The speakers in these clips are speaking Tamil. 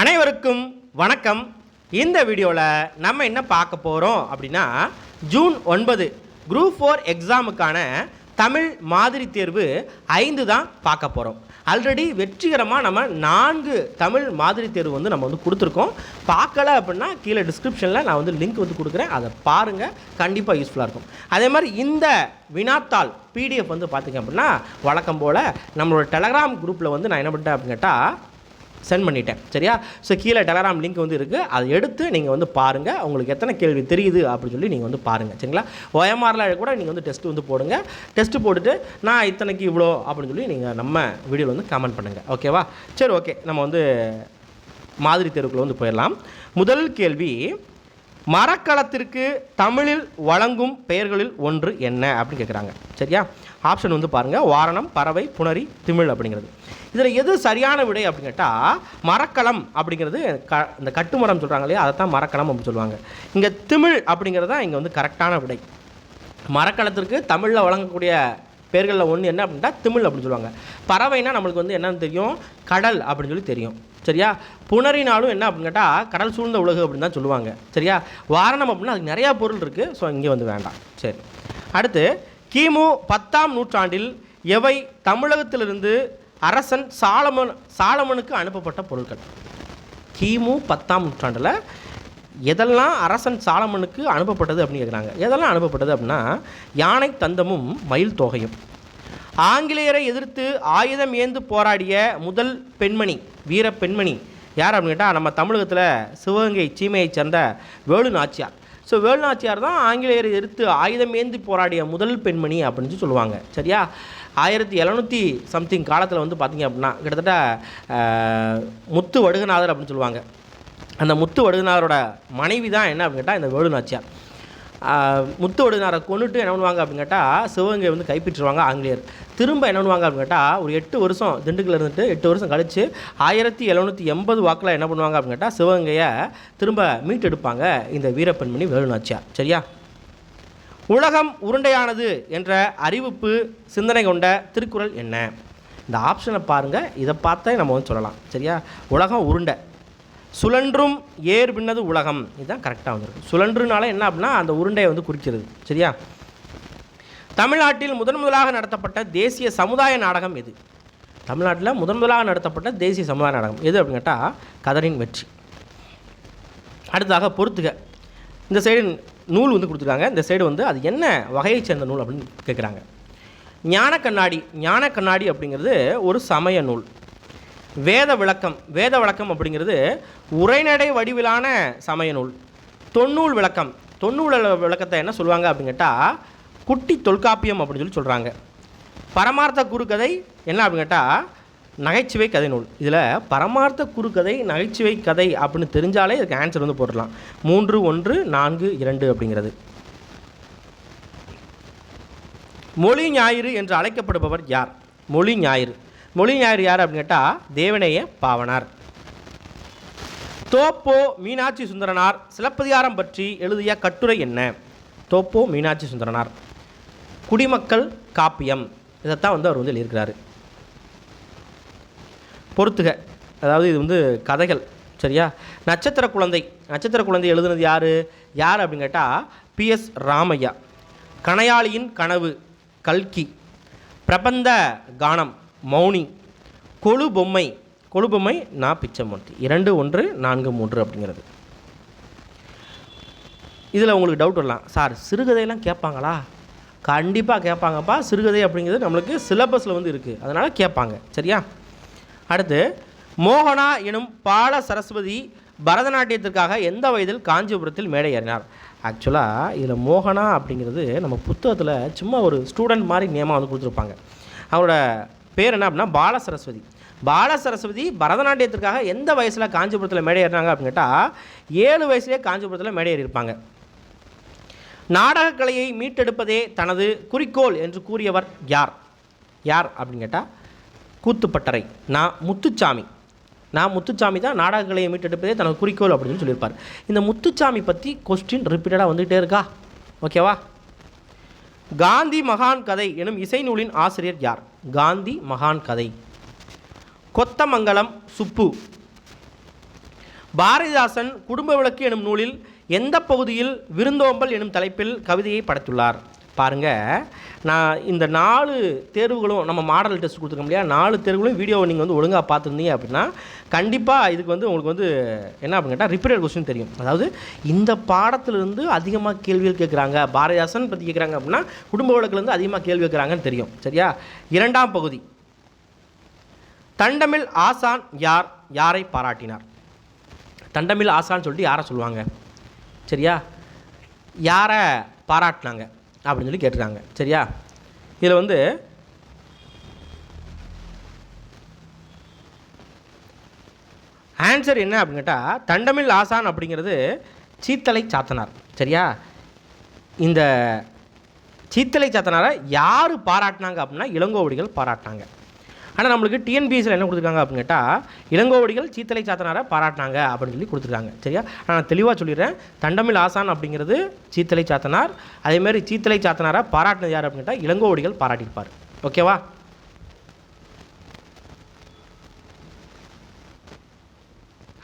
அனைவருக்கும் வணக்கம். இந்த வீடியோவில் நம்ம என்ன பார்க்க போகிறோம் அப்படின்னா ஜூன் ஒன்பது குரூப் ஃபோர் எக்ஸாமுக்கான தமிழ் மாதிரி தேர்வு ஐந்து தான் பார்க்க போகிறோம் ஆல்ரெடி வெற்றிகரமாக நம்ம நான்கு தமிழ் மாதிரி தேர்வு வந்து நம்ம வந்து கொடுத்துருக்கோம். பார்க்கல அப்படின்னா கீழே டிஸ்கிரிப்ஷனில் நான் வந்து லிங்க் வந்து கொடுக்குறேன். அதை பாருங்கள் கண்டிப்பாக யூஸ்ஃபுல்லாக இருக்கும். அதே மாதிரி இந்த வினாத்தாள் பிடிஎஃப் வந்து பார்த்திங்க அப்படின்னா வழக்கம் போல் நம்மளோட டெலகிராம் குரூப்பில் வந்து நான் என்ன பண்ணிட்டேன் அப்படின்னு கேட்டால் சென்ட் பண்ணிட்டேன். சரியா? ஸோ கீழே டெலகிராம் லிங்க் வந்து இருக்குது அதை எடுத்து நீங்கள் வந்து பாருங்கள் உங்களுக்கு எத்தனை கேள்வி தெரியுது அப்படின்னு சொல்லி நீங்கள் வந்து பாருங்கள் சரிங்களா? ஓஎம்ஆரில் கூட நீங்கள் வந்து டெஸ்ட் வந்து போடுங்க. டெஸ்ட் போட்டுட்டு நான் இத்தனைக்கு இவ்வளோ அப்படின்னு சொல்லி நீங்கள் நம்ம வீடியோவில் வந்து கமெண்ட் பண்ணுங்கள் ஓகேவா சரி ஓகே நம்ம வந்து மாதிரி தேர்வுக்குள்ள வந்து போயிடலாம். முதல் கேள்வி மரக்கலத்திற்கு தமிழில் வழங்கும் பெயர்களில் ஒன்று என்ன அப்படின்னு கேட்குறாங்க சரியா? ஆப்ஷன் வந்து பாருங்கள் வாரணம் பறவை புணரி திமிழ் அப்படிங்கிறது. இதில் எது சரியான விடை அப்படின்னு கேட்டால் மரக்கலம் அப்படிங்கிறது க இந்த கட்டுமரம் சொல்கிறாங்க இல்லையா? அதை தான் மரக்களம் அப்படின்னு சொல்லுவாங்க. இங்கே திமிழ் அப்படிங்கிறது தான் இங்கே வந்து கரெக்டான விடை. மரக்கலத்திற்கு தமிழில் வழங்கக்கூடிய பேர்களில் ஒன்று என்ன அப்படின்னா திமிழ் அப்படின்னு சொல்லுவாங்க. பறவைனா நம்மளுக்கு வந்து என்னன்னு தெரியும்? கடல் அப்படின்னு சொல்லி தெரியும். சரியா? புணரினாலும் என்ன அப்படின்னு கேட்டால் கடல் சூழ்ந்த உலகு அப்படின்னு தான் சொல்லுவாங்க. சரியா? வாரணம் அப்படின்னா அதுக்கு நிறையா பொருள் இருக்குது ஸோ இங்கே வந்து வேண்டாம். சரி. அடுத்து கிமு பத்தாம் நூற்றாண்டில் எவை தமிழகத்திலிருந்து அரசன் சாலமன் சாலமனுக்கு அனுப்பப்பட்ட பொருட்கள்? கிமு பத்தாம் நூற்றாண்டில் எதெல்லாம் அரசன் சாலமனுக்கு அனுப்பப்பட்டது அப்படின்னு கேட்குறாங்க எதெல்லாம் அனுப்பப்பட்டது அப்படின்னா யானை தந்தமும் மயில் தொகையும். ஆங்கிலேயரை எதிர்த்து ஆயுதம் ஏந்து போராடிய முதல் பெண்மணி வீர பெண்மணி யார் அப்படின்னு கேட்டால் நம்ம தமிழகத்தில் சிவகங்கை சீமையைச் சேர்ந்த வேலு நாச்சியார். ஸோ வேலு நாச்சியார் தான் ஆங்கிலேயரை எதிர்த்து ஆயுதம் ஏந்தி போராடிய முதல் பெண்மணி அப்படின்னு சொல்லுவாங்க. சரியா? ஆயிரத்தி எழுநூற்றி சம்திங் காலத்தில் வந்து பார்த்திங்க அப்படின்னா கிட்டத்தட்ட முத்து வடுகநாதர் அப்படின்னு சொல்லுவாங்க. அந்த முத்து வடுகனாரோட மனைவி தான் என்ன அப்படின்னு கேட்டால் இந்த வேலுநாச்சியார் முத்து வடுகனாரை கொண்டுட்டு என்ன பண்ணுவாங்க அப்படின்னு கேட்டால் சிவகங்கை வந்து கைப்பற்றுவாங்க ஆங்கிலேயர். திரும்ப என்ன பண்ணுவாங்க அப்படின்னு கேட்டால் ஒரு எட்டு வருஷம் திண்டுக்கல் இருந்துட்டு எட்டு வருஷம் கழித்து ஆயிரத்தி எழுநூற்றி எண்பது வாக்கில் என்ன பண்ணுவாங்க அப்படின்னு கேட்டால் சிவகங்கையை திரும்ப மீட்டெடுப்பாங்க இந்த வீரப்பெண்மணி வேலுநாச்சியார் சரியா? உலகம் உருண்டையானது என்ற அறிவிப்பு சிந்தனை கொண்ட திருக்குறள் என்ன? இந்த ஆப்ஷனை பாருங்கள் இதை பார்த்தே நம்ம வந்து சொல்லலாம். சரியா? உலகம் உருண்டை. சுழன்றும் ஏர் பின்னது உலகம். இதுதான் கரெக்டாக வந்திருக்கு. சுழன்றுனால என்ன அப்படின்னா அந்த உருண்டையை வந்து குறிக்கிறது. சரியா? தமிழ்நாட்டில் முதன் முதலாக நடத்தப்பட்ட தேசிய சமுதாய நாடகம் எது? தமிழ்நாட்டில் முதன் முதலாக நடத்தப்பட்ட தேசிய சமுதாய நாடகம். எது அப்படின்னு கேட்டால் கதரின் வெற்றி. அடுத்ததாக பொறுத்துக. இந்த சைடு நூல் வந்து கொடுத்துருக்காங்க. இந்த சைடு வந்து அது என்ன வகையைச் சேர்ந்த நூல் அப்படின்னு கேட்குறாங்க ஞான கண்ணாடி ஞான கண்ணாடி அப்படிங்கிறது ஒரு சமய நூல். வேத விளக்கம் வேத விளக்கம் அப்படிங்கிறது உரைநடை வடிவிலான சமய நூல். தொன்னூல் விளக்கம். தொன்னூல் விளக்கத்தை என்ன சொல்லுவாங்க அப்படின்னு கேட்டால் குட்டி தொல்காப்பியம் அப்படின்னு சொல்லி சொல்கிறாங்க பரமார்த்த குறுக்கதை என்ன அப்படின்னு கேட்டால் நகைச்சுவை கதை நூல். இதில் பரமார்த்த குறுக்கதை நகைச்சுவை கதை அப்படின்னு தெரிஞ்சாலே இதுக்கு ஆன்சர் வந்து போட்டுடலாம். மூன்று ஒன்று நான்கு இரண்டு அப்படிங்கிறது. மொழி ஞாயிறு என்று அழைக்கப்படுபவர் யார்? மொழி ஞாயிறு. மொழி ஞாயிறு யார் அப்படின்னு கேட்டால் தேவநேய பாவனார். தோப்போ மீனாட்சி சுந்தரனார் சிலப்பதிகாரம் பற்றி எழுதிய கட்டுரை என்ன? தோப்போ மீனாட்சி சுந்தரனார். குடிமக்கள் காப்பியம். இதைத்தான் வந்து அவர் வந்து எழுதியிருக்கிறாரு. பொறுத்துக. அதாவது இது வந்து கதைகள். சரியா? நட்சத்திர குழந்தை. நட்சத்திர குழந்தை எழுதுனது யார்? யார் அப்படின்னு கேட்டால் பிஎஸ் ராமையா. கணையாளியின் கனவு கல்கி. பிரபந்த கானம். மௌனி. கொழு பொம்மை. கொழு பொம்மை நான் பிச்சைமூர்த்தி இரண்டு ஒன்று நான்கு மூன்று அப்படிங்கிறது. இதில் உங்களுக்கு டவுட் வரலாம். சார் சிறுகதையெல்லாம் கேட்பாங்களா? கண்டிப்பாக கேட்பாங்கப்பா. சிறுகதை அப்படிங்கிறது நம்மளுக்கு சிலபஸில் வந்து இருக்குது அதனால் கேட்பாங்க. சரியா? அடுத்து மோகனா எனும் பால சரஸ்வதி பரதநாட்டியத்திற்காக எந்த வயதில் காஞ்சிபுரத்தில் மேடை ஏறினார் ஆக்சுவலாக இதில் மோகனா அப்படிங்கிறது நம்ம புத்தகத்தில் சும்மா ஒரு ஸ்டூடெண்ட் மாதிரி நியமாக வந்து கொடுத்துருப்பாங்க. அவரோட பேர் என்ன அப்படின்னா பால சரஸ்வதி பால சரஸ்வதி பரதநாட்டியத்திற்காக எந்த வயசில் காஞ்சிபுரத்தில் மேடையேறினாங்க அப்படின்னு கேட்டால் ஏழு வயசுலேயே காஞ்சிபுரத்தில் மேடையேறியிருப்பாங்க. நாடகக்கலையை மீட்டெடுப்பதே தனது குறிக்கோள் என்று கூறியவர் யார்? யார் அப்படின்னு கேட்டால் கூத்துப்பட்டறை நான் முத்துச்சாமி. நான் முத்துச்சாமி தான் நாடகக்கலையை மீட்டெடுப்பதே தனது குறிக்கோள் அப்படின்னு சொல்லியிருப்பார். இந்த முத்துச்சாமி பற்றி கொஸ்டின் ரிப்பீட்டடாக வந்துகிட்டே இருக்கா? ஓகேவா காந்தி மகான் கதை எனும் இசை நூலின் ஆசிரியர் யார்? காந்தி மகான் கதை. கொத்தமங்கலம் சுப்பு. பாரதிதாசன் குடும்ப விளக்கு எனும் நூலில் எந்த பகுதியில் விருந்தோம்பல் எனும் தலைப்பில் கவிதையை படைத்துள்ளார்? பாருங்கள் நான் இந்த நாலு தேர்வுகளும் நம்ம மாடல் டெஸ்ட் கொடுத்துருக்கோம் இல்லையா? நாலு தேர்வுகளும் வீடியோவை நீங்கள் வந்து ஒழுங்காக பார்த்துருந்தீங்க அப்படின்னா கண்டிப்பாக இதுக்கு வந்து உங்களுக்கு வந்து என்ன அப்படின்னு கேட்டால் ரிப்பீட்டட் கொஸ்டின் தெரியும். அதாவது இந்த பாடத்திலிருந்து அதிகமாக கேள்விகள் கேட்குறாங்க பாரதிதாசன் பற்றி கேட்குறாங்க அப்படின்னா குடும்ப வழக்குலேருந்து அதிகமாக கேள்வி கேட்குறாங்கன்னு தெரியும். சரியா? இரண்டாம் பகுதி. தண்டமில் ஆசான் யார்? யாரை பாராட்டினார்? தண்டமில் ஆசான்னு சொல்லிட்டு யாரை சொல்லுவாங்க? சரியா? யாரை பாராட்டினாங்க? அப்படின்னு சொல்லி கேட்டிருக்காங்க. சரியா? இதில் வந்து ஆன்சர் என்ன அப்படின்னு கேட்டால் தண்டமில் ஆசான் அப்படிங்கிறது சீத்தலை சாத்தனார். சரியா? இந்த சீத்தலை சாத்தனாரை யார் பாராட்டினாங்க அப்படின்னா இளங்கோவடிகள் பாராட்டினாங்க. ஆனால் நம்மளுக்கு டிஎன்பிஎஸ்சில் என்ன கொடுத்துருக்காங்க அப்படின்னு கேட்டால் இளங்கோவடிகள் சீத்தலை சாத்தனாரை பாராட்டினாங்க அப்படின்னு சொல்லி கொடுத்துருக்காங்க. சரியா? நான் தெளிவாக சொல்லிடுறேன். தண்டமில் ஆசான் அப்படிங்கிறது சீத்தலை சாத்தனார். அதேமாதிரி சீத்தலை சாத்தனாரை பாராட்டினது யார் அப்படின்னு கேட்டால் இளங்கோவடிகள் பாராட்டியிருப்பார். ஓகேவா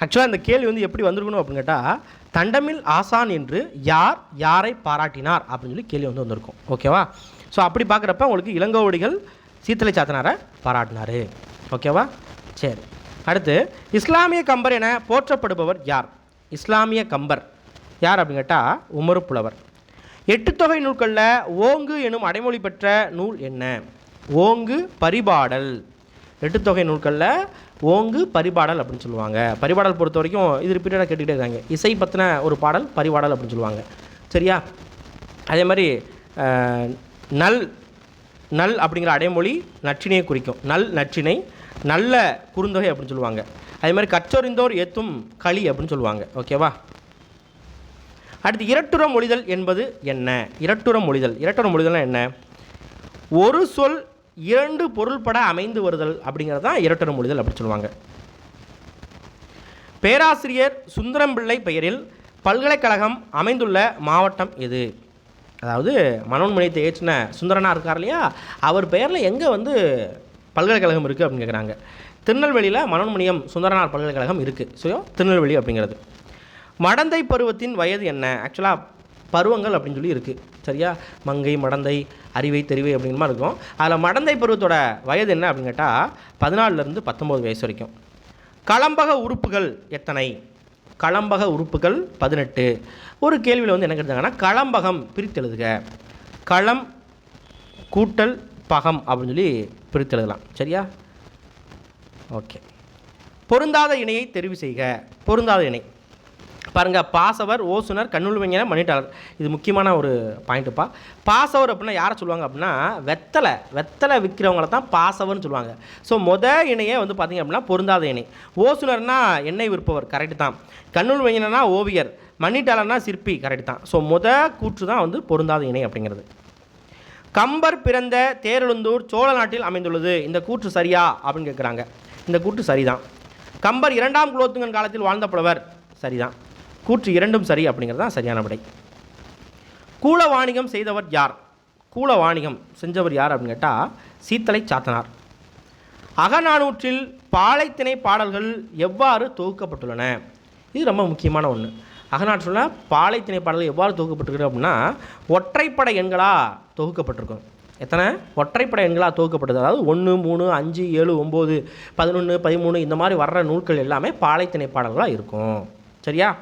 ஆக்சுவலாக இந்த கேள்வி வந்து எப்படி வந்திருக்கணும் அப்படின்னு கேட்டால் தண்டமில் ஆசான் என்று யார் யாரை பாராட்டினார் அப்படின்னு சொல்லி கேள்வி வந்து வந்திருக்கும். ஓகேவா ஸோ அப்படி பார்க்குறப்ப உங்களுக்கு இளங்கோவடிகள் சீத்தலை சாத்தனாரை பாராட்டினார். ஓகேவா? சரி. அடுத்து இஸ்லாமிய கம்பர் என போற்றப்படுபவர் யார்? இஸ்லாமிய கம்பர். யார் அப்படின்னு கேட்டால் உமரு புலவர். எட்டு தொகை நூல்களில் ஓங்கு எனும் அடைமொழி பெற்ற நூல் என்ன? ஓங்கு பரிபாடல். எட்டு தொகை நூல்களில் ஓங்கு பரிபாடல் அப்படின்னு சொல்லுவாங்க. பரிபாடல் பொறுத்த வரைக்கும் இது ரிப்பீட்டடாக கேட்டுக்கிட்டே இருக்காங்க. இசை பற்றின ஒரு பாடல் பரிபாடல் அப்படின்னு சொல்லுவாங்க. சரியா? அதே மாதிரி நல் நல் அப்படிங்கிற அடைமொழி நற்றினையை குறிக்கும். நல் நற்றினை நல்ல குறுந்தொகை அப்படின்னு சொல்லுவாங்க. அதே மாதிரி கற்றறிந்தோர் ஏத்தும் களி அப்படின்னு சொல்லுவாங்க. ஓகேவா அடுத்து இரட்டுற மொழிதல் என்பது என்ன? இரட்டுற மொழிதல். இரட்டுற மொழிதல்னா என்ன? ஒரு சொல் இரண்டு பொருள்பட அமைந்து வருதல் அப்படிங்கிறது தான் இரட்டுற மொழிதல் அப்படின்னு சொல்லுவாங்க. பேராசிரியர் சுந்தரம்பிள்ளை பெயரில் பல்கலைக்கழகம் அமைந்துள்ள மாவட்டம் எது? அதாவது மனோன்மணியத்தை ஏற்றின சுந்தரனா இருக்கார் இல்லையா? அவர் பெயரில் எங்கே வந்து பல்கலைக்கழகம் இருக்குது அப்படின்னு கேட்குறாங்க திருநெல்வேலியில் மனோன்மணியம் சுந்தரனார் பல்கலைக்கழகம் இருக்குது ஸோ திருநெல்வேலி அப்படிங்கிறது. மடந்தை பருவத்தின் வயது என்ன? ஆக்சுவலாக பருவங்கள் அப்படின்னு சொல்லி இருக்குது சரியா? மங்கை மடந்தை அறிவை தெரிவை அப்படிங்கிற மாதிரி இருக்கும். அதில் மடந்தை பருவத்தோட வயது என்ன அப்படின்னு கேட்டால் பதினாலிருந்து பத்தொம்போது வயசு வரைக்கும். களம்பக உறுப்புகள் எத்தனை? களம்பக உறுப்புகள் பதினெட்டு. ஒரு கேள்வியில் வந்து என்ன கேட்டாங்கன்னா களம்பகம் பிரித்து எழுதுக. களம் கூட்டல் பகம் அப்படின்னு சொல்லி பிரித்தெழுதலாம் சரியா? ஓகே. பொருந்தாத இணையை தெரிவு செய்க. பொருந்தாத இணை. பாருங்க பாசவர் ஓசுனர் கண்ணுள்வஞர் மணிட்டாளர் இது முக்கியமான ஒரு பாயிண்ட்டுப்பா பாசவர் அப்படின்னா யாரை சொல்லுவாங்க அப்படின்னா வெத்தலை வெத்தலை விற்கிறவங்கள தான் பாசவர்னு சொல்லுவாங்க. ஸோ மொத இணையே வந்து பார்த்திங்க அப்படின்னா பொருந்தாத இணை. ஓசுனர்னா எண்ணெய் விற்பவர் கரெக்டு தான். கண்ணுள்வஞனா ஓவியர் மணிட்டாளர்னா சிற்பி கரெக்டு தான். ஸோ மொத கூற்று தான் வந்து பொருந்தாத இணை அப்படிங்கிறது. கம்பர் பிறந்த தேரெழுந்தூர் சோழ நாட்டில் அமைந்துள்ளது. இந்த கூற்று சரியா? அப்படின்னு கேட்குறாங்க இந்த கூற்று சரிதான். கம்பர் இரண்டாம் குலோத்துங்கன் காலத்தில் வாழ்ந்த புலவர் சரிதான். கூற்று இரண்டும் சரி அப்படிங்கிறது தான் சரியான விடை. கூல வாணிகம் செய்தவர் யார்? கூல வாணிகம் செஞ்சவர் யார் அப்படின்னு கேட்டால் சீத்தலை சாத்தனார். அகநானூற்றில் பாலைத்திணை பாடல்கள் எவ்வாறு தொகுக்கப்பட்டுள்ளன? இது ரொம்ப முக்கியமான ஒன்று அகநாற்றில் பாலைத்திணை பாடல்கள் எவ்வாறு தொகுக்கப்பட்டிருக்கு அப்படின்னா ஒற்றைப்படை எண்களாக தொகுக்கப்பட்டிருக்கும். எத்தனை? ஒற்றைப்படை எண்களாக தொகுக்கப்பட்டது. அதாவது ஒன்று மூணு அஞ்சு ஏழு ஒம்பது பதினொன்று பதிமூணு இந்த மாதிரி வர்ற நூல்கள் எல்லாமே பாலைத்திணை பாடல்களாக இருக்கும். சரியா?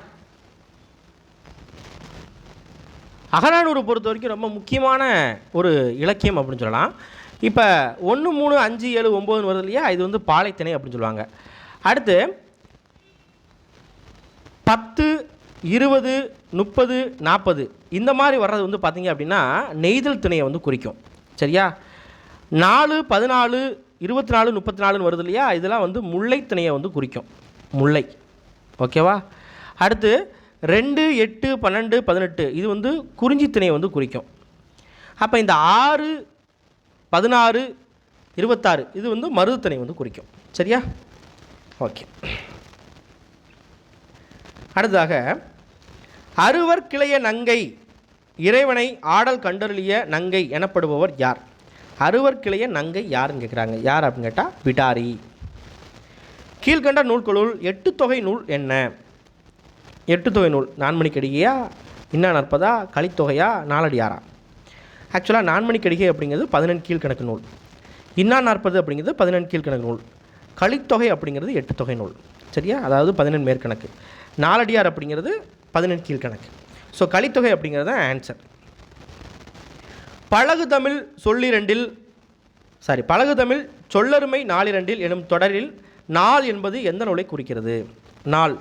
அகநானூறு பொறுத்த வரைக்கும் ரொம்ப முக்கியமான ஒரு இலக்கியம் அப்படின்னு சொல்லலாம். இப்போ ஒன்று மூணு அஞ்சு ஏழு ஒம்போதுன்னு வருது இல்லையா? இது வந்து பாலைத்திணை அப்படின்னு சொல்லுவாங்க. அடுத்து பத்து இருபது முப்பது நாற்பது இந்த மாதிரி வர்றது வந்து பார்த்தீங்க அப்படின்னா நெய்தல் திணையை வந்து குறிக்கும். சரியா? நாலு பதினாலு இருபத்தி நாலு முப்பத்தி நாலுன்னு வருது இல்லையா? இதெல்லாம் வந்து முல்லை திணையை வந்து குறிக்கும். முல்லை. ஓகேவா? அடுத்து ரெண்டு எட்டு பன்னெண்டு பதினெட்டு. இது வந்து குறிஞ்சி திணையை வந்து குறிக்கும். அப்போ இந்த ஆறு பதினாறு இருபத்தாறு இது வந்து மருதத்திணை வந்து குறிக்கும். சரியா? ஓகே. அடுத்ததாக அறுவர் கிளைய நங்கை இறைவனை ஆடல் கண்டறிய நங்கை எனப்படுபவர் யார்? அறுவர் கிளைய நங்கை யாருன்னு கேட்குறாங்க யார் அப்படின்னு கேட்டால் விடாரி. கீழ்கண்ட நூல்களுள் எட்டு தொகை நூல் என்ன? எட்டு தொகை நூல் நான்மணிக்கடிகையா இன்னா நற்பதா கலித்தொகையா நாலடியாரா? ஆக்சுவலாக நான்மணிக்கடிகை அப்படிங்கிறது பதினெண் கீழ்கணக்கு நூல். இன்னா நாற்பது அப்படிங்கிறது பதினெண் கீழ்கணக்கு நூல். கலித்தொகை அப்படிங்கிறது எட்டு தொகை நூல். சரியா? அதாவது பதினெண் மேற்கணக்கு. நாலடியார் அப்படிங்கிறது பதினெண் கீழ்கணக்கு. ஸோ கலித்தொகை அப்படிங்கிறது தான் ஆன்சர் பழகு தமிழ் சொல்லிரண்டில் சாரி பழகு தமிழ் சொல்லருமை நாலிரண்டில் எனும் தொடரில் நாள் என்பது எந்த நூலை குறிக்கிறது? நாள்.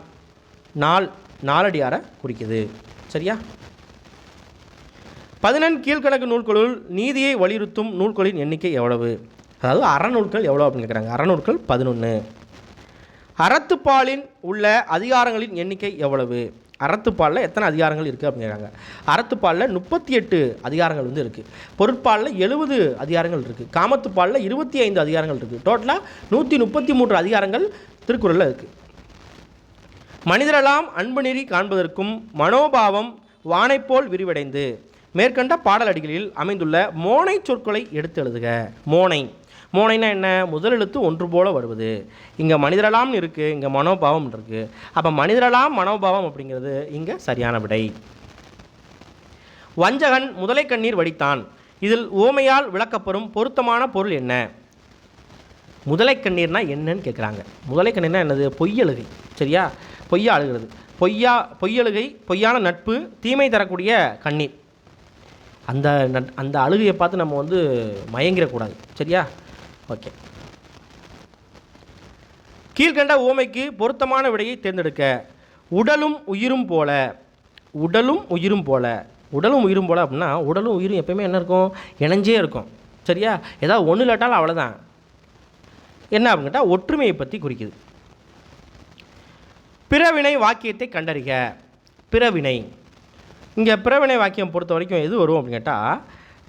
நாள். நாலடியாரை குறிக்குது. சரியா? பதினெண் கீழ்கணக்கு நூல்களுள் நீதியை வலியுறுத்தும் நூல்களின் எண்ணிக்கை எவ்வளவு? அதாவது அறநூல்கள் எவ்வளோ அப்படின்னு கேட்குறாங்க. அறநூல்கள் பதினொன்று அறத்துப்பாலின் உள்ள அதிகாரங்களின் எண்ணிக்கை எவ்வளவு? அறத்துப்பாலில் எத்தனை அதிகாரங்கள் இருக்குது அப்படிங்கிறாங்க அறத்துப்பாலில் முப்பத்தி எட்டு அதிகாரங்கள் வந்து இருக்குது பொருட்பாலில் எழுபது அதிகாரங்கள் இருக்குது காமத்துப்பாலில் இருபத்தி ஐந்து அதிகாரங்கள் இருக்குது டோட்டலாக நூற்றி முப்பத்தி மூன்று அதிகாரங்கள் திருக்குறளில் இருக்குது மனிதரெல்லாம் அன்பு நெறி காண்பதற்கும் மனோபாவம் வானைப்போல் விரிவடைந்து மேற்கண்ட பாடலடிகளில் அமைந்துள்ள மோனை சொற்களை எடுத்து எழுதுக. மோனை. மோனைனா என்ன? முதல் எழுத்து ஒன்று போல வருவது. இங்கே மனிதரெல்லாம்னு இருக்குது இங்கே மனோபாவம் இருக்குது அப்போ மனிதரெல்லாம் மனோபாவம் அப்படிங்கிறது இங்கே சரியான விடை. வஞ்சகன் முதலை கண்ணீர் வடித்தான். இதில் ஓமையால் விளக்கப்பெறும் பொருத்தமான பொருள் என்ன? முதலை கண்ணீர்னா என்னன்னு கேட்குறாங்க முதலை கண்ணீர்னா என்னது? பொய்யழுகை சரியா? பொய்யா அழுகிறது. பொய்யா பொய்யழுகை பொய்யான நட்பு தீமை தரக்கூடிய கண்ணீர். அந்த நட் அந்த அழுகையை பார்த்து நம்ம வந்து மயங்கிடக்கூடாது. சரியா? ஓகே. கீழ்கண்ட ஓமைக்கு பொருத்தமான விடையை தேர்ந்தெடுக்க உடலும் உயிரும் போல உடலும் உயிரும் போல உடலும் உயிரும் போல அப்படின்னா உடலும் உயிரும் எப்பயுமே என்ன இருக்கும்? இணைஞ்சே இருக்கும். சரியா? ஏதாவது ஒன்று இல்லாட்டாலும் அவ்வளோதான் என்ன அப்படின்னு கேட்டால் ஒற்றுமையை பற்றி குறிக்குது. பிறவினை வாக்கியத்தை கண்டறிக. பிறவினை. இங்கே பிறவினை வாக்கியம் பொறுத்த வரைக்கும் எது வரும் அப்படின்னு கேட்டால்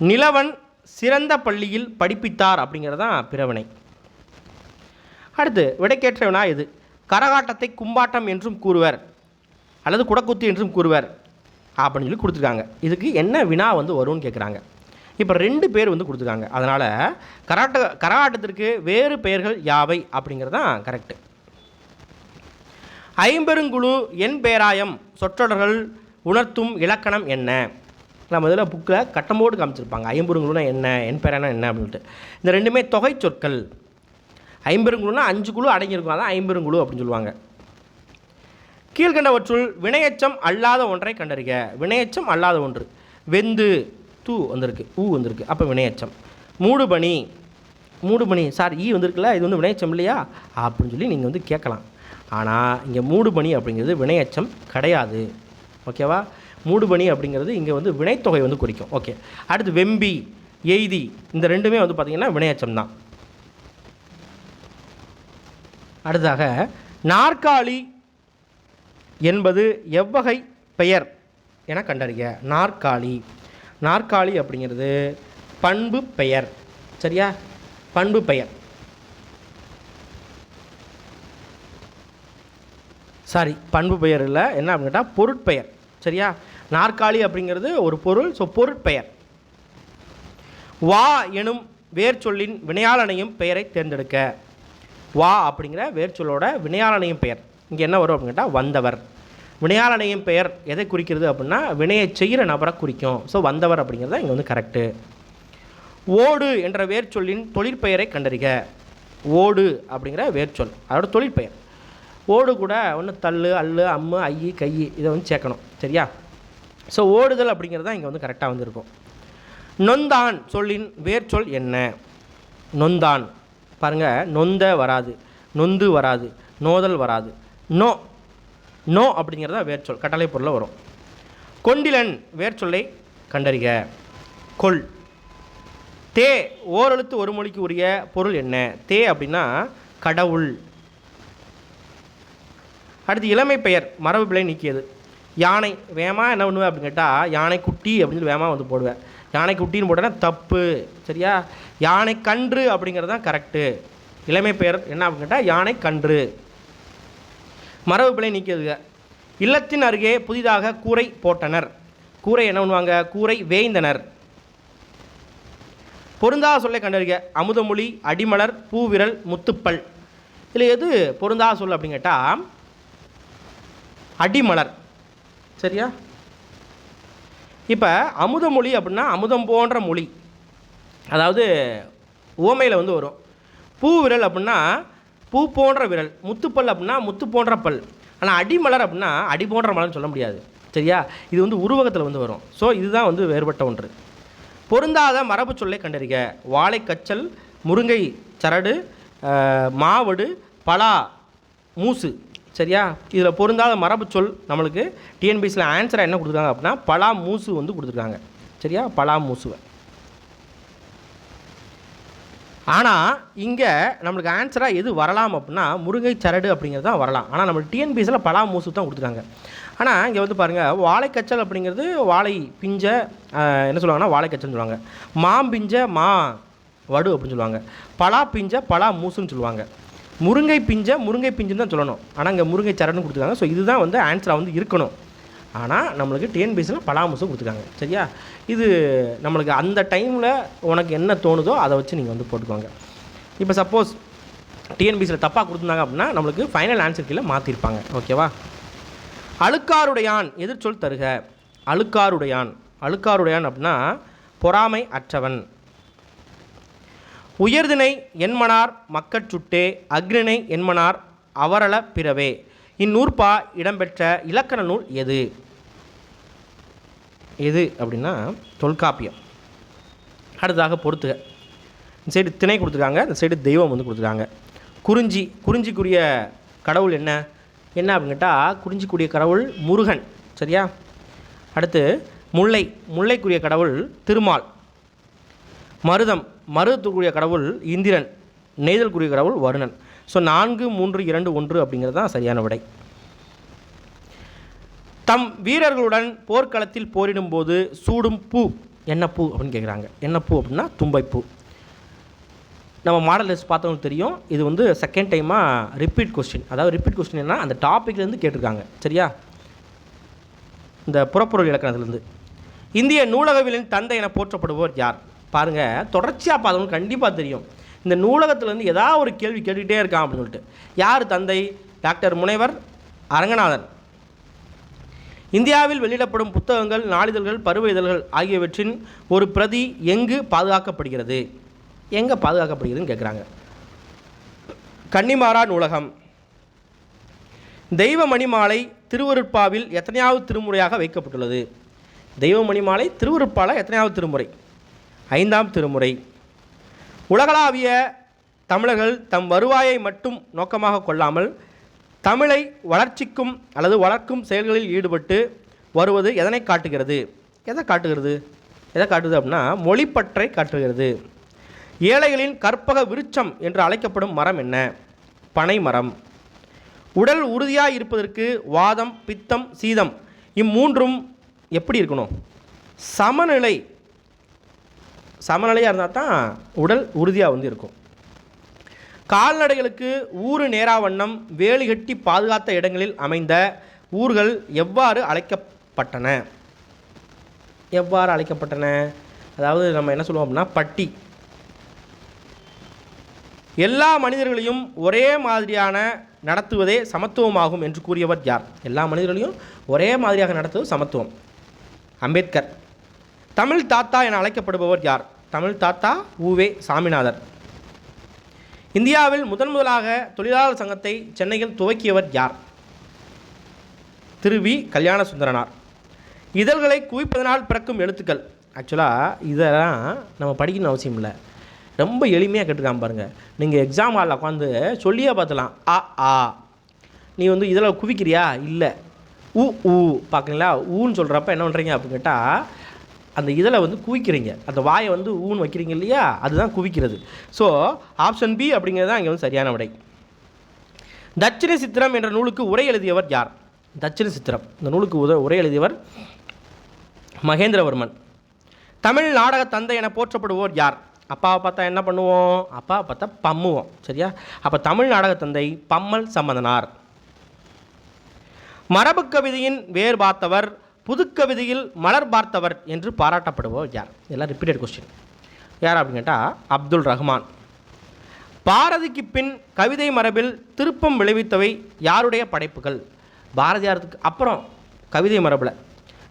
நிலவன் சிறந்த பள்ளியில் படிப்பித்தார் அப்படிங்கிறது தான் பிறவினை. அடுத்து விடைக்கேற்ற வினா இது கரகாட்டத்தை கும்பாட்டம் என்றும் கூறுவர். அல்லது குடக்குத்து என்றும் கூறுவர். அப்படின்னு சொல்லி கொடுத்துருக்காங்க. இதுக்கு என்ன வினா வந்து வரும்னு கேட்குறாங்க இப்போ ரெண்டு பேர் வந்து கொடுத்துருக்காங்க. அதனால் கராட்ட கரகாட்டத்திற்கு வேறு பெயர்கள் யாவை அப்படிங்கிறது தான் கரெக்டு ஐம்பெருங்குழு என் பேராயம். சொற்றொடர்கள் உணர்த்தும் இலக்கணம் என்ன? நம்ம இதில் புக்கில் கட்டமோடு காமிச்சிருப்பாங்க. ஐம்பெருங்குழுனா என்ன? என் பேராயம் என்ன அப்படின்ட்டு இந்த ரெண்டுமே தொகை சொற்கள். ஐம்பெருங்குழுனா அஞ்சு குழு அடங்கியிருக்கும். அதான் ஐம்பெருங்குழு அப்படின்னு சொல்லுவாங்க. கீழ்கண்டவற்றுள் வினையச்சம் அல்லாத ஒன்றை கண்டறிக. வினையச்சம் அல்லாத ஒன்று. வெந்து தூ வந்திருக்கு. ஊ வந்திருக்கு. அப்போ வினையச்சம். மூடுபணி மூடுபணி சார் ஈ வந்திருக்குல்ல? இது வந்து வினையச்சம் இல்லையா? அப்படின்னு சொல்லி நீங்கள் வந்து கேட்கலாம். ஆனால் இங்கே மூடுபனி அப்படிங்கிறது வினையச்சம் கிடையாது. ஓகேவா மூடுபனி அப்படிங்கிறது இங்கே வந்து வினைத்தொகை வந்து குறிக்கும். ஓகே அடுத்து வெம்பி எய்தி இந்த ரெண்டுமே வந்து பார்த்திங்கன்னா வினையச்சம் தான். அடுத்ததாக நாற்காலி என்பது எவ்வகை பெயர் என கண்டறிய நாற்காலி. நாற்காலி அப்படிங்கிறது பண்பு பெயர். சரியா? பண்பு பெயர். சாரி பண்பு பெயர் இல்லை. என்ன அப்படின்னு கேட்டால் பொருட்பெயர். சரியா? நாற்காலி அப்படிங்கிறது ஒரு பொருள் ஸோ பொருட்பெயர். வா எனும் வேர்ச்சொல்லின் வினையாளனையும் பெயரை தேர்ந்தெடுக்க. வா அப்படிங்கிற வேர்ச்சொல்லோட வினையாளனையும் பெயர். இங்கே என்ன வரும் அப்படின்னு கேட்டால் வந்தவர். வினையாளனையும் பெயர் எதை குறிக்கிறது அப்படின்னா வினையை செய்கிற நபரை குறிக்கும். ஸோ வந்தவர் அப்படிங்கிறது இங்கே வந்து கரெக்டு ஓடு என்ற வேர்ச்சொல்லின் தொழிற்பெயரை கண்டறிக. ஓடு அப்படிங்கிற வேர்ச்சொல். அதோட தொழிற்பெயர். ஓடு கூட ஒன்று தள்ளு அல்லு அம்மு ஐயி கை இதை வந்து சேர்க்கணும். சரியா? ஸோ ஓடுதல் அப்படிங்கிறது தான் இங்கே வந்து கரெக்டாக வந்திருக்கும். நொந்தான் சொல்லின் வேர்ச்சொல் என்ன? நொந்தான். பாருங்கள் நொந்த வராது நொந்து வராது நோதல் வராது. நோ நோ அப்படிங்கிறதா வேர்ச்சொல் கட்டளை பொருளில் வரும். கொண்டிலன் வேர்ச்சொல்லை கண்டறிக. கொள். தே ஓரெழுத்து ஒரு மொழிக்கு உரிய பொருள் என்ன? தே அப்படின்னா கடவுள். அடுத்து இளமை பெயர் மரபு பிழை நீக்கியது. யானை வேமா என்ன பண்ணுவேன் அப்படின்னு கேட்டால் யானை குட்டி அப்படின்னு சொல்லி வேமா வந்து போடுவேன் யானை குட்டின்னு போட்டேன்னா தப்பு சரியா? யானை கன்று அப்படிங்கிறது தான் கரெக்டு இளமை பெயர் என்ன அப்படின்னு கேட்டால் யானை கன்று. மரபு பிழை நீக்கியதுங்க. இல்லத்தின் அருகே புதிதாக கூரை போட்டனர். கூரை என்ன பண்ணுவாங்க? கூரை வேய்ந்தனர். பொருந்தா சொல்லை கண்டறிக. அமுதமொழி அடிமலர் பூவிரல் முத்துப்பல். இதில் எது பொருந்தா சொல் அப்படின்னு கேட்டால் அடிமலர். சரியா? இப்போ அமுதமொழி அப்படின்னா அமுதம் போன்ற மொழி. அதாவது ஓமையில் வந்து வரும். பூ விரல் அப்படின்னா பூ போன்ற விரல் முத்துப்பல் அப்படின்னா முத்து போன்ற பல். ஆனால் அடிமலர் அப்படின்னா அடி போன்ற மலர்னு சொல்ல முடியாது. சரியா? இது வந்து உருவகத்தில் வந்து வரும். ஸோ இதுதான் வந்து வேறுபட்ட ஒன்று. பொருந்தாத மரபு சொல்லை கண்டறிக. வாழைக்கச்சல் முருங்கை சரடு மாவடு பலா மூசு. சரியா? இதில் பொருந்தாத மரபு சொல் நம்மளுக்கு டிஎன்பிசியில் ஆன்சராக என்ன கொடுத்துருக்காங்க அப்படின்னா பலா மூசு வந்து கொடுத்துருக்காங்க. சரியா? பலா மூசுவை ஆனால் இங்கே நம்மளுக்கு ஆன்சராக எது வரலாம் அப்படின்னா முருங்கை சரடு அப்படிங்கிறது தான் வரலாம். ஆனால் நம்ம டிஎன்பிஎஸ்சில் பலா மூசு தான் கொடுத்துருக்காங்க. ஆனால் இங்கே வந்து பாருங்கள் வாழைக்கச்சல் அப்படிங்கிறது வாழை பிஞ்ச என்ன சொல்லுவாங்கன்னா வாழைக்கச்சல்னு சொல்லுவாங்க. மாம்பிஞ்ச மா வடு அப்படின்னு சொல்லுவாங்க. பலா பிஞ்ச பலா மூசுன்னு சொல்லுவாங்க. முருங்கை பிஞ்சை முருங்கை பிஞ்சுன்னு தான் சொல்லணும். ஆனால் இங்கே முருங்கை சரடுன்னு கொடுத்துருக்காங்க. ஸோ இதுதான் வந்து ஆன்சராக வந்து இருக்கணும். ஆனால் நம்மளுக்கு டிஎன்பிஎஸ்சியில் பலாமுசம் கொடுத்துருக்காங்க. சரியா? இது நம்மளுக்கு அந்த டைமில் உனக்கு என்ன தோணுதோ அதை வச்சு நீங்கள் வந்து போட்டுக்கோங்க. இப்போ சப்போஸ் டிஎன்பிஎஸ்சியில் தப்பாக கொடுத்துருந்தாங்க அப்படின்னா நம்மளுக்கு ஃபைனல் ஆன்சர் கீழே மாற்றிருப்பாங்க ஓகேவா அழுக்காருடையான் எதிர்ச்சொல் தருக. அழுக்காருடையான் அழுக்காருடையான் அப்படின்னா பொறாமை அற்றவன். உயர்தினை என்மனார் மக்கட் சுட்டே அக்ரிணை என்மனார் அவரள பிறவே. இந்நூற்பா இடம்பெற்ற இலக்கண நூல் எது? எது அப்படின்னா தொல்காப்பியம். அடுத்ததாக பொறுத்துக. இந்த சைடு திணை கொடுத்துருக்காங்க இந்த சைடு தெய்வம் வந்து கொடுத்துருக்காங்க. குறிஞ்சி குறிஞ்சிக்குரிய கடவுள் என்ன? என்ன அப்படின்னு கேட்டால் குறிஞ்சிக்குரிய கடவுள் முருகன். சரியா? அடுத்து முல்லை முல்லைக்குரிய கடவுள் திருமால். மருதம் மருதத்துக்குரிய கடவுள் இந்திரன் நெய்தல்குரிய கடவுள் வருணன். ஸோ நான்கு மூன்று இரண்டு ஒன்று அப்படிங்கிறது தான் சரியான விடை. தம் வீரர்களுடன் போர்க்களத்தில் போரிடும்போது சூடும் பூ. என்ன பூ அப்படின்னு கேட்குறாங்க என்ன பூ அப்படின்னா தும்பைப்பூ. நம்ம மாடல் லிஸ்ட் பார்த்தவங்களுக்கு தெரியும். இது வந்து செகண்ட் டைமாக ரிப்பீட் கொஸ்டின் அதாவது ரிப்பீட் கொஸ்டின் என்ன அந்த டாப்பிக்லேருந்து கேட்டிருக்காங்க. சரியா? இந்த புறப்பொருள் இலக்கணத்துலேருந்து. இந்திய நூலகவியலின் தந்தை என போற்றப்படுபவர் யார்? பாருங்கள் தொடர்ச்சியாக பார்த்தவங்களுக்கு கண்டிப்பாக தெரியும். இந்த நூலகத்துலேருந்து ஏதாவது ஒரு கேள்வி கேட்டுக்கிட்டே இருக்கான் அப்படின்னு சொல்லிட்டு. யார் தந்தை? டாக்டர் முனைவர் அரங்கநாதன். இந்தியாவில் வெளியிடப்படும் புத்தகங்கள் நாளிதழ்கள் பருவ இதழ்கள் ஆகியவற்றின் ஒரு பிரதி எங்கு பாதுகாக்கப்படுகிறது? எங்கே பாதுகாக்கப்படுகிறதுன்னு கேட்குறாங்க கன்னிமாரா நூலகம். தெய்வமணி மாலை திருவருட்பாவில் எத்தனையாவது திருமுறையாக வைக்கப்பட்டுள்ளது? தெய்வமணி மாலை திருவருட்பாவில் எத்தனையாவது திருமுறை? ஐந்தாம் திருமுறை. உலகளாவிய தமிழர்கள் தம் வருவாயை மட்டும் நோக்கமாக கொள்ளாமல் தமிழை வளர்ச்சிக்கும் அல்லது வளர்க்கும் செயல்களில் ஈடுபட்டு வருவது எதனை காட்டுகிறது? எதை காட்டுகிறது? எதை காட்டுது அப்படின்னா மொழிப்பற்றை காட்டுகிறது. ஏழைகளின் கற்பக விருட்சம் என்று அழைக்கப்படும் மரம் என்ன? பனை மரம் உடல் உறுதியாக இருப்பதற்கு வாதம் பித்தம் சீதம் இம்மூன்றும் எப்படி இருக்கணும்? சமநிலை சமநிலையாக இருந்தால் தான் உடல் உறுதியாக வந்து இருக்கும். கால்நடைகளுக்கு ஊறு நேராவண்ணம் வேலி கட்டி பாதுகாத்த இடங்களில் அமைந்த ஊர்கள் எவ்வாறு அழைக்கப்பட்டன? எவ்வாறு அழைக்கப்பட்டன? அதாவது நம்ம என்ன சொல்லுவோம் அப்படின்னா பட்டி. எல்லா மனிதர்களையும் ஒரே மாதிரியான நடத்துவதே சமத்துவமாகும் என்று கூறியவர் யார்? எல்லா மனிதர்களையும் ஒரே மாதிரியாக நடத்துவது சமத்துவம். அம்பேத்கர். தமிழ் தாத்தா என அழைக்கப்படுபவர் யார்? தமிழ் தாத்தா உவே சாமிநாதர். இந்தியாவில் முதன் முதலாக தொழிலாளர் சங்கத்தை சென்னையில் துவக்கியவர் யார்? திரு வி கல்யாண சுந்தரனார் இதழ்களை குவிப்பதனால் பிறக்கும் எழுத்துக்கள். ஆக்சுவலாக இதெல்லாம் நம்ம படிக்கணும் அவசியம் இல்லை. ரொம்ப எளிமையாக கேட்டுருக்காம பாருங்கள் நீங்கள் எக்ஸாம் ஹாலில் உட்காந்து சொல்லியே பார்த்துலாம். ஆ ஆ. நீ வந்து இதில் குவிக்கிறியா? இல்லை. ஊ ஊ பார்க்குறீங்களா? ஊன்னு சொல்கிறப்ப என்ன பண்ணுறீங்க அப்படின்னு கேட்டால் அந்த இதில் வந்து குவிக்கிறீங்க. அந்த வாயை வந்து ஊன் வைக்கிறீங்க இல்லையா? அதுதான் குவிக்கிறது. ஸோ ஆப்ஷன் பி அப்படிங்கிறது தான் இங்கே வந்து சரியான விடை. தட்சிண சித்திரம் என்ற நூலுக்கு உரை எழுதியவர் யார்? தட்சிண சித்திரம். இந்த நூலுக்கு உத உரை எழுதியவர் மகேந்திரவர்மன். தமிழ் நாடக தந்தை என போற்றப்படுவோர் யார்? அப்பாவை பார்த்தா என்ன பண்ணுவோம்? அப்பாவை பார்த்தா பம்முவோம். சரியா? அப்போ தமிழ் நாடக தந்தை பம்மல் சம்பந்தனார். மரபு கவிதையின் வேர் பார்த்தவர் புதுக்கவிதையில் மலர் பார்த்தவர் என்று பாராட்டப்படுபவர் யார்? இதெல்லாம் ரிப்பீட்டட் கொஸ்டின் யார் அப்படின்னு கேட்டால் அப்துல் ரஹ்மான். பாரதிக்கு பின் கவிதை மரபில் திருப்பம் விளைவித்தவை யாருடைய படைப்புகள்? பாரதியாருக்கு அப்புறம் கவிதை மரபில்.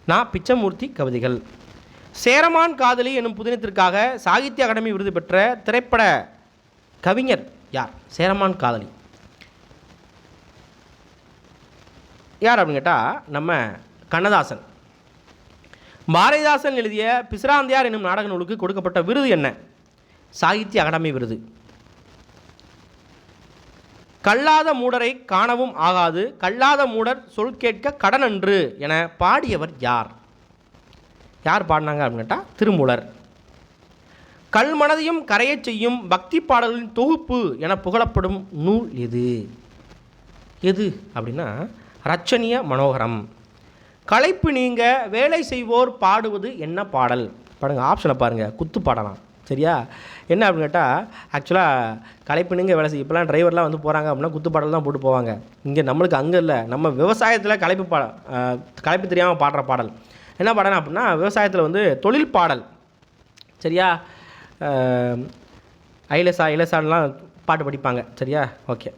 நான் பிச்சமூர்த்தி கவிதைகள். சேரமான் காதலி என்னும் புதினத்திற்காக சாகித்ய அகாடமி விருது பெற்ற திரைப்பட கவிஞர் யார்? சேரமான் காதலி. யார் அப்படின்னு கேட்டால் நம்ம கண்ணதாசன். பாரதிதாசன் எழுதிய பிசிராந்தியார் என்னும் நாடக நூலுக்கு கொடுக்கப்பட்ட விருது என்ன? சாகித்ய அகாடமி விருது. கல்லாத மூடரை காணவும் ஆகாது கல்லாத மூடர் சொல் கேட்க கடனன்று என பாடியவர் யார்? யார் பாடினாங்க அப்படின்னு கேட்டால் திருமூலர். கல்மனதையும் கரையச் செய்யும் பக்தி பாடல்களின் தொகுப்பு என புகழப்படும் நூல் எது? எது அப்படின்னா ரச்சனிய மனோகரம். களைப்பு நீங்க வேலை செய்வோர் பாடுவது என்ன பாடல்? பாருங்க ஆப்ஷனை பாருங்கள் குத்து பாடலாம். சரியா? என்ன அப்படின்னு கேட்டால் ஆக்சுவலாக களைப்பு வேலை செய்ய இப்போலாம் டிரைவர்லாம் வந்து போகிறாங்க அப்படின்னா குத்து பாடல் தான் போட்டு போவாங்க. இங்கே நம்மளுக்கு அங்கே இல்லை. நம்ம விவசாயத்தில் களைப்பு பாட களைப்பு தெரியாமல் பாடுற பாடல். என்ன பாடல் அப்படின்னா விவசாயத்தில் வந்து தொழில் பாடல். சரியா? ஐலசா இலசான்லாம் பாட்டு படிப்பாங்க. சரியா? ஓகே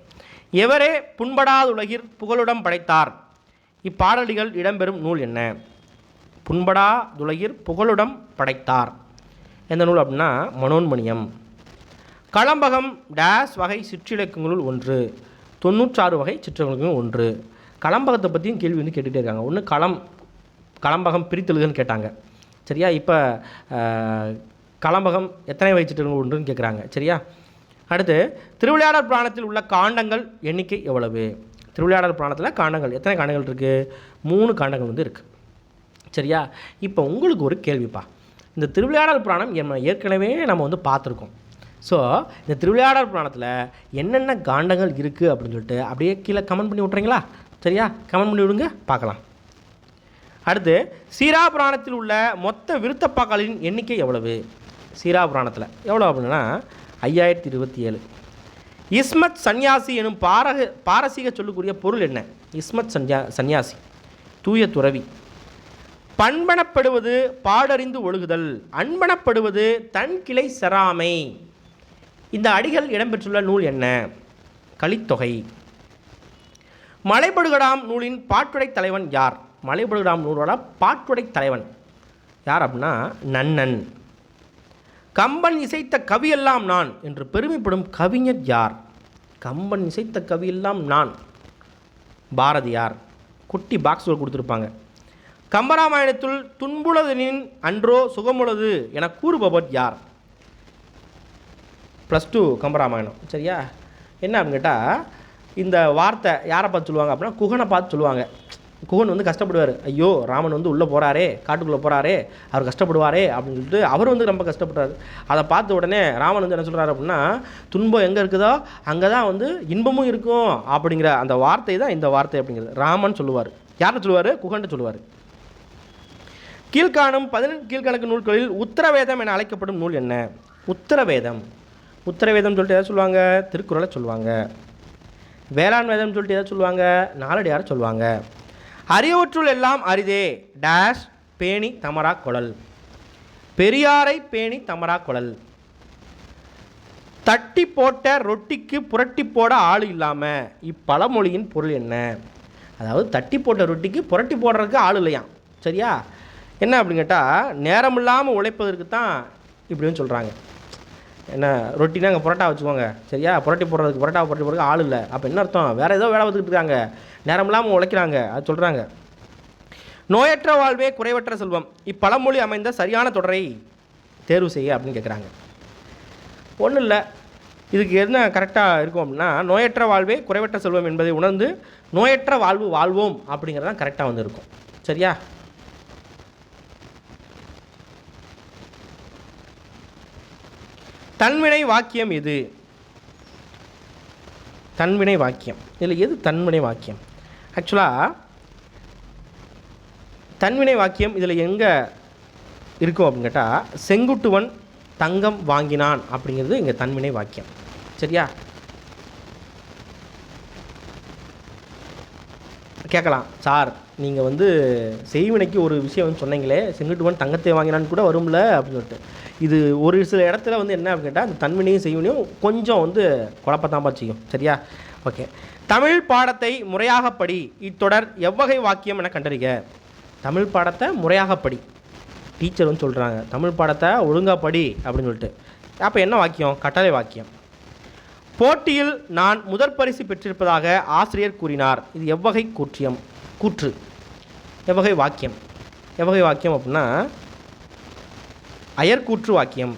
எவரே புண்படாத உலகில் புகழுடம் படைத்தார். இப்பாடலிகள் இடம்பெறும் நூல் என்ன? புண்படா துலகிர் புகழுடம் படைத்தார். எந்த நூல் அப்படின்னா மனோன்மணியம். களம்பகம் டேஸ் வகை சிற்றிலக்கங்களுள் ஒன்று. தொண்ணூற்றாறு வகை சிற்றிலக்கியங்களும் ஒன்று. களம்பகத்தை பற்றியும் கேள்வி வந்து கேட்டுகிட்டே இருக்காங்க. ஒன்று களம் களம்பகம் பிரித்தெழுதுன்னு கேட்டாங்க. சரியா? இப்போ களம்பகம் எத்தனை வகை சிற்றிலங்கள் ஒன்றுன்னு கேட்குறாங்க சரியா? அடுத்து திருவிளையாடல் புராணத்தில் உள்ள காண்டங்கள் எண்ணிக்கை எவ்வளவு? திருவிளையாடல் புராணத்தில் காண்டங்கள் எத்தனை காண்டங்கள் இருக்குது மூணு காண்டங்கள் வந்து இருக்குது சரியா? இப்போ உங்களுக்கு ஒரு கேள்விப்பா. இந்த திருவிளையாடல் புராணம் நம்ம ஏற்கனவே நம்ம வந்து பார்த்துருக்கோம். ஸோ இந்த திருவிளையாடல் புராணத்தில் என்னென்ன காண்டங்கள் இருக்குது அப்படின்னு சொல்லிட்டு அப்படியே கீழே கமெண்ட் பண்ணி விட்றீங்களா சரியா? கமெண்ட் பண்ணி விடுங்க பார்க்கலாம். அடுத்து சீரா புராணத்தில் உள்ள மொத்த விருத்தப்பாக்களின் எண்ணிக்கை எவ்வளவு? சீரா புராணத்தில். எவ்வளோ அப்படின்னா ஐயாயிரத்தி இருபத்தி ஏழு. இஸ்மத் சந்நியாசி எனும் பாரக பாரசீக சொல்லுக்குரிய பொருள் என்ன? இஸ்மத் சன்யா சந்நியாசி தூய துறவி. பண்பனப்படுவது பாடறிந்து ஒழுகுதல் அன்பனப்படுவது தன் கிளை செராமை இந்த அடிகள் இடம்பெற்றுள்ள நூல் என்ன? கலித்தொகை மலைபடுகடாம் நூலின் பாட்டுடை தலைவன் யார்? மலைபடுகடாம் நூலோட பாட்டுடை தலைவன். யார் அப்படின்னா நன்னன். கம்பன் இசைத்த கவியெல்லாம் நான் என்று பெருமைப்படும் கவிஞர் யார்? கம்பன் இசைத்த கவியெல்லாம் நான். பாரதியார். குட்டி பாக்ஸ் கொடுத்துருப்பாங்க. கம்பராமாயணத்துள் துன்புளதனின் அன்றோ சுகமுளது என கூறுபவர் யார்? Plus two Kambaramayanam. சரியா? என்ன அப்படின்னு கேட்டால் இந்த வார்த்தை யாரை பார்த்து சொல்லுவாங்க அப்படின்னா குகனை பார்த்து சொல்லுவாங்க. குகன் வந்து கஷ்டப்படுவார். ஐயோ ராமன் வந்து உள்ளே போகிறாரே காட்டுக்குள்ளே போகிறாரே அவர் கஷ்டப்படுவாரே அப்படின்னு சொல்லிட்டு அவர் வந்து ரொம்ப கஷ்டப்படுறாரு. அதை பார்த்த உடனே ராமன் வந்து என்ன சொல்கிறாரு அப்படின்னா துன்பம் எங்கே இருக்குதோ அங்கே தான் வந்து இன்பமும் இருக்கும் அப்படிங்கிற அந்த வார்த்தை தான் இந்த வார்த்தை அப்படிங்கிறது. ராமன் சொல்லுவார். யார்கிட்ட சொல்லுவார்? குகன்ட்டு சொல்லுவார். கீழ்காணும் பதினெட்டு கீழ்கணக்கு நூல்களில் உத்தரவேதம் என அழைக்கப்படும் நூல் என்ன? உத்தரவேதம். உத்தரவேதம் சொல்லிட்டு எதாவது சொல்லுவாங்க? திருக்குறளை சொல்லுவாங்க. வேளாண் வேதம் சொல்லிட்டு எதாவது சொல்லுவாங்க? நாலடியாரை சொல்லுவாங்க. அரியவற்றுள் எல்லாம் அரிதே. டேஷ் பேணி தமரா குழல். பெரியாரை பேணி தமரா குழல். தட்டி போட்ட ரொட்டிக்கு புரட்டி போட ஆள் இல்லாமல் இப்பழமொழியின் பொருள் என்ன? அதாவது தட்டி போட்ட ரொட்டிக்கு புரட்டி போடுறதுக்கு ஆள் இல்லையா சரியா? என்ன அப்படின்னு கேட்டால் நேரம் இல்லாமல் உழைப்பதற்கு தான் இப்படின்னு சொல்கிறாங்க என்ன ரொட்டினா அங்கே புரோட்டா வச்சுக்கோங்க. சரியா? புரட்டி போடுறதுக்கு புரோட்டா புரட்டி போடுறதுக்கு ஆள் இல்லை. அப்போ என்ன அர்த்தம்? வேறு ஏதோ வேலை பார்த்துக்கிட்டு இருக்காங்க. நேரம் இல்லாமல் உழைக்கிறாங்க. அது சொல்கிறாங்க நோயற்ற வாழ்வே குறைவற்ற செல்வம். இப்பழமொழி அமைந்த சரியான தொடரை தேர்வு செய்ய அப்படின்னு கேட்குறாங்க ஒன்றும் இல்லை. இதுக்கு என்ன கரெக்டாக இருக்கும் அப்படின்னா நோயற்ற வாழ்வே குறைவற்ற செல்வம் என்பதை உணர்ந்து நோயற்ற வாழ்வு வாழ்வோம் அப்படிங்கிறது தான் கரெக்டாக வந்து இருக்கும். சரியா? தன்வினை வாக்கியம் எது? தன்வினை வாக்கியம். இதில் எது தன்வினை வாக்கியம்? ஆக்சுவலாக தன்வினை வாக்கியம் இதில் எங்கே இருக்கும் அப்படின்னு கேட்டால் செங்குட்டுவன் தங்கம் வாங்கினான் அப்படிங்கிறது இங்கே தன்வினை வாக்கியம். சரியா? கேட்கலாம். சார் நீங்கள் வந்து செய்வினைக்கு ஒரு விஷயம் வந்து சொன்னீங்களே செங்குட்டுவன் தங்கத்தை வாங்கினான்னு கூட வரும்ல அப்படின்னு சொல்லிட்டு. இது ஒரு சில இடத்துல வந்து என்ன அப்படின்னு கேட்டால் அந்த தன்வினையும் செய்வினையும் கொஞ்சம் வந்து குழப்பத்தாம்பா செய்யும். சரியா? ஓகே. தமிழ் பாடத்தை முறையாக படி இத்தொடர் எவ்வகை வாக்கியம் என கண்டறிக. தமிழ் பாடத்தை முறையாக படி டீச்சர் வந்து சொல்கிறாங்க தமிழ் பாடத்தை ஒழுங்காக படி அப்படின்னு சொல்லிட்டு. அப்போ என்ன வாக்கியம்? கட்டளை வாக்கியம். போட்டியில் நான் முதற் பரிசு பெற்றிருப்பதாக ஆசிரியர் கூறினார். இது எவ்வகை கூற்றியம்? கூற்று. எவ்வகை வாக்கியம்? எவ்வகை வாக்கியம் அப்படின்னா அயர்கூற்று வாக்கியம்.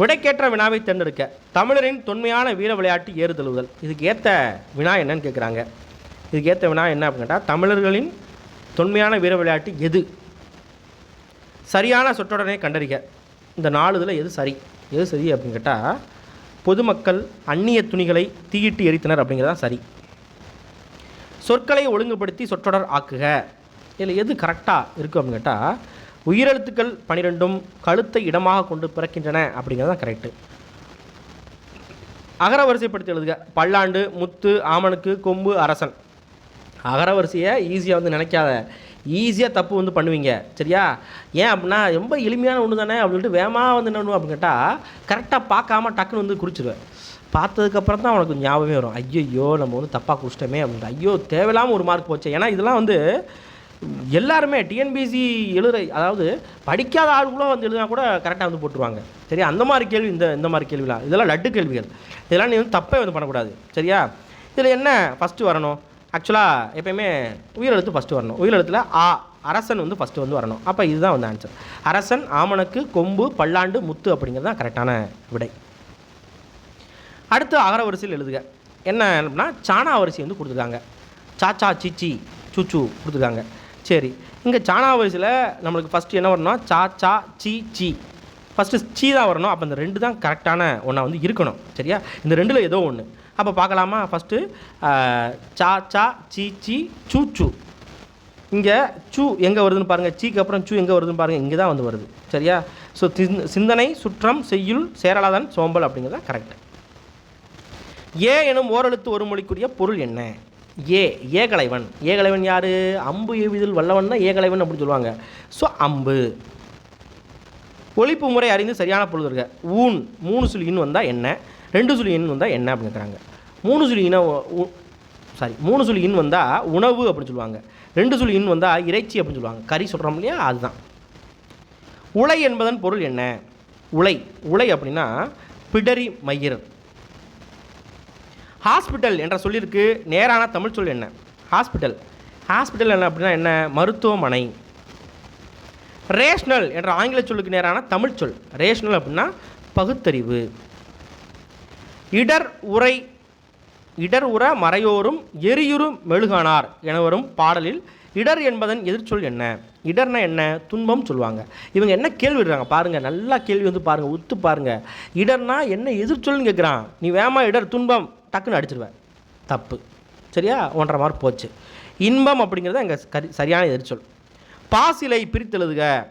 விடைக்கேற்ற வினாவை தேர்ந்தெடுக்க தமிழரின் தொன்மையான வீர விளையாட்டு ஏறுதழுவுதல் இதுக்கு ஏற்ற வினா என்னன்னு கேட்குறாங்க இதுக்கு ஏற்ற வினா என்ன அப்படின்னு கேட்டால் தமிழர்களின் தொன்மையான வீர விளையாட்டு எது? சரியான சொற்றொடனே கண்டறிக. இந்த நாலு இதில் எது சரி? எது சரி அப்படின்னு கேட்டால் பொதுமக்கள் அந்நிய துணிகளை தீயிட்டு எரித்தனர் அப்படிங்கிறதான் சரி. சொற்களை ஒழுங்குபடுத்தி சொற்றொடர் ஆக்குக. இதில் எது கரெக்டாக இருக்குது அப்படின்னு கேட்டால் உயிரெழுத்துக்கள் பனிரெண்டும் கழுத்தை இடமாக கொண்டு பிறக்கின்றன அப்படிங்கிறது தான் கரெக்டு அகர வரிசைப்படுத்தி எழுதுக. பல்லாண்டு முத்து ஆமனுக்கு கொம்பு அரசன். அகர வரிசையை ஈஸியாக வந்து நினைக்காத. ஈஸியாக தப்பு வந்து பண்ணுவீங்க. சரியா? ஏன் அப்படின்னா ரொம்ப எளிமையான ஒன்று தானே அப்படின்ட்டு வேகமாக வந்து என்ன பண்ணுவோம் அப்படின்னு கேட்டால் கரெக்டாக பார்க்காம டக்குன்னு வந்து குறிச்சிடுவேன் பார்த்ததுக்கப்புறம் தான் உனக்கு ஞாபகமே வரும். ஐயோ நம்ம வந்து தப்பாக குடிச்சிட்டோமே அப்படின்ட்டு. ஐயோ தேவையில்லாமல் ஒரு மார்க் போச்சு. ஏன்னா இதெல்லாம் வந்து எல்லாருமே டிஎன்பிசி எழுதுற அதாவது படிக்காத ஆளுகளும் வந்து எழுதினா கூட கரெக்டாக வந்து போட்டுருவாங்க. சரியா? அந்த மாதிரி கேள்வி இந்த இந்த மாதிரி கேள்விலாம். இதெல்லாம் லட்டு கேள்விகள். இதெல்லாம் நீ வந்து தப்பே வந்து பண்ணக்கூடாது. சரியா? இதில் என்ன ஃபஸ்ட்டு வரணும்? ஆக்சுவலாக எப்பயுமே உயிரெழுத்து ஃபஸ்ட்டு வரணும். உயிரெழுத்தில் ஆ அரசன் வந்து ஃபஸ்ட்டு வந்து வரணும். அப்போ இதுதான் வந்து ஆன்சர் அரசன் ஆமணக்கு கொம்பு பல்லாண்டு முத்து அப்படிங்கிறது தான் கரெக்டான விடை. அடுத்து அகர வரிசையில் எழுதுக. என்ன அப்படின்னா சாணா வரிசை வந்து கொடுத்துருக்காங்க. சாச்சா சீச்சி சூச்சு கொடுத்துருக்காங்க. சரி. இங்கே சாணா வரிசையில் நம்மளுக்கு ஃபஸ்ட்டு என்ன வரணும்னா சாச்சா சீ சீ ஃபஸ்ட்டு சீ தான் வரணும். அப்போ இந்த ரெண்டு தான் கரெக்டான ஒன்றா வந்து இருக்கணும். சரியா? இந்த ரெண்டில் ஏதோ ஒன்று அப்போ பார்க்கலாமா? ஃபஸ்ட்டு சா சா சி சி சூ சூ. இங்கே சூ எங்கே வருதுன்னு பாருங்கள் சீக்கு அப்புறம் சூ எங்கே வருதுன்னு பாருங்கள் இங்கே தான் வந்து வருது. சரியா? ஸோ சிந்தனை சுற்றம் செய்யுள் சேரலாதன் சோம்பல் அப்படிங்கிறது கரெக்ட் ஏ எனும் ஓரெழுத்து ஒரு மொழிக்குரிய பொருள் என்ன? ஏ ஏகலைவன். ஏகலைவன் யார்? அம்பு எய்வதில் வல்லவன் தான் ஏகலைவன் அப்படின்னு சொல்லுவாங்க. ஸோ அம்பு. ஒழிப்பு முறை அறிந்து சரியான பொழுது இருக்க. ஊன் மூணு சுழி இன் வந்தால் என்ன? ரெண்டு சுழி இன் வந்தால் என்ன அப்படின்னு கேட்குறாங்க மூணு சுழி இன சாரி மூணு சுழி இன் வந்தால் உணவு அப்படின்னு சொல்லுவாங்க. ரெண்டு சுழி இன் வந்தால் இறைச்சி அப்படின்னு சொல்லுவாங்க. கறி சொல்கிறோம் இல்லையா? அதுதான். உலை என்பதன் பொருள் என்ன? உலை. உலை அப்படின்னா பிடரி மயிர் ஹாஸ்பிட்டல் என்ற சொல்லிற்கு நேரான தமிழ் சொல் என்ன? ஹாஸ்பிட்டல். ஹாஸ்பிட்டல் என்ன அப்படின்னா என்ன? மருத்துவமனை. ரேஷ்னல் என்ற ஆங்கில சொல்லுக்கு நேரான தமிழ் சொல். ரேஷ்னல் அப்படின்னா பகுத்தறிவு. இடர் உரை இடர் உற மறையோரும் எரியுறு மெழுகானார் என வரும் பாடலில் இடர் என்பதன் எதிர்ச்சொல் என்ன? இடர்னா என்ன? துன்பம் சொல்லுவாங்க. இவங்க என்ன கேள்வி விடுறாங்க? பாருங்கள் நல்லா கேள்வி வந்து பாருங்கள் உத்து பாருங்கள் இடர்னா என்ன எதிர்ச்சொல்னு கேட்குறான் நீ வேமா இடர் துன்பம் டக்குன்னு அடிச்சிருவேன் தப்பு. சரியா? ஒன்றரை மார்க் போச்சு. இன்பம் அப்படிங்கிறது அங்கே கரி சரியான எதிர்ச்சொல். பாசிலை பிரித்தெழுதுக.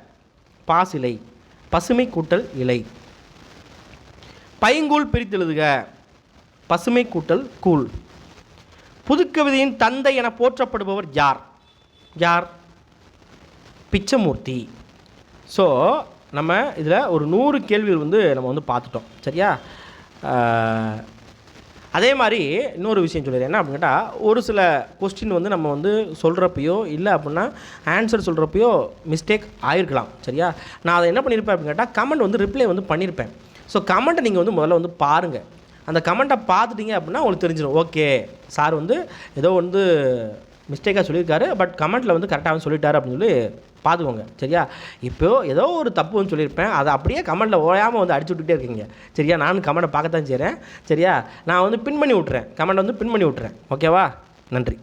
பாசிலை பசுமை கூட்டல் இலை. பைங்கூழ் பிரித்தெழுதுக. பசுமை கூட்டல் கூழ் புதுக்கவிதையின் தந்தை என போற்றப்படுபவர் யார்? யார்? பிச்சமூர்த்தி. ஸோ நம்ம இதில் ஒரு நூறு கேள்விகள் வந்து நம்ம வந்து பார்த்துட்டோம். சரியா? அதே மாதிரி இன்னொரு விஷயம் சொல்லிடுறேன். என்ன அப்படின்னு கேட்டால் ஒரு சில கொஸ்டின் வந்து நம்ம வந்து சொல்கிறப்பையோ இல்லை அப்படின்னா ஆன்சர் சொல்கிறப்பையோ மிஸ்டேக் ஆயிருக்கலாம். சரியா? நான் அதை என்ன பண்ணியிருப்பேன் அப்படின்னு கேட்டால் கமெண்ட் வந்து ரிப்ளை வந்து பண்ணியிருப்பேன் ஸோ கமெண்ட்டை நீங்கள் வந்து முதல்ல வந்து பாருங்கள் அந்த கமெண்ட்டை பார்த்துட்டீங்க அப்படின்னா உங்களுக்கு தெரிஞ்சிடும் ஓகே சார் வந்து ஏதோ வந்து மிஸ்டேக்காக சொல்லியிருக்காரு பட் கமெண்ட்டில் வந்து கரெக்டாக சொல்லிட்டாரு அப்படின்னு சொல்லி பார்த்துக்கோங்க. சரியா? இப்போ ஏதோ ஒரு தப்பு வந்து சொல்லியிருப்பேன். அதை அப்படியே கமெண்ட்டில் ஓயாமல் வந்து அடிச்சு விட்டுட்டே இருக்கீங்க. சரியா? நானும் கமெண்ட்டை பார்க்கத்தான் செய்கிறேன் சரியா? நான் வந்து பின் பண்ணி விட்றேன் கமெண்ட் வந்து பின் பண்ணி விட்றேன் ஓகேவா நன்றி.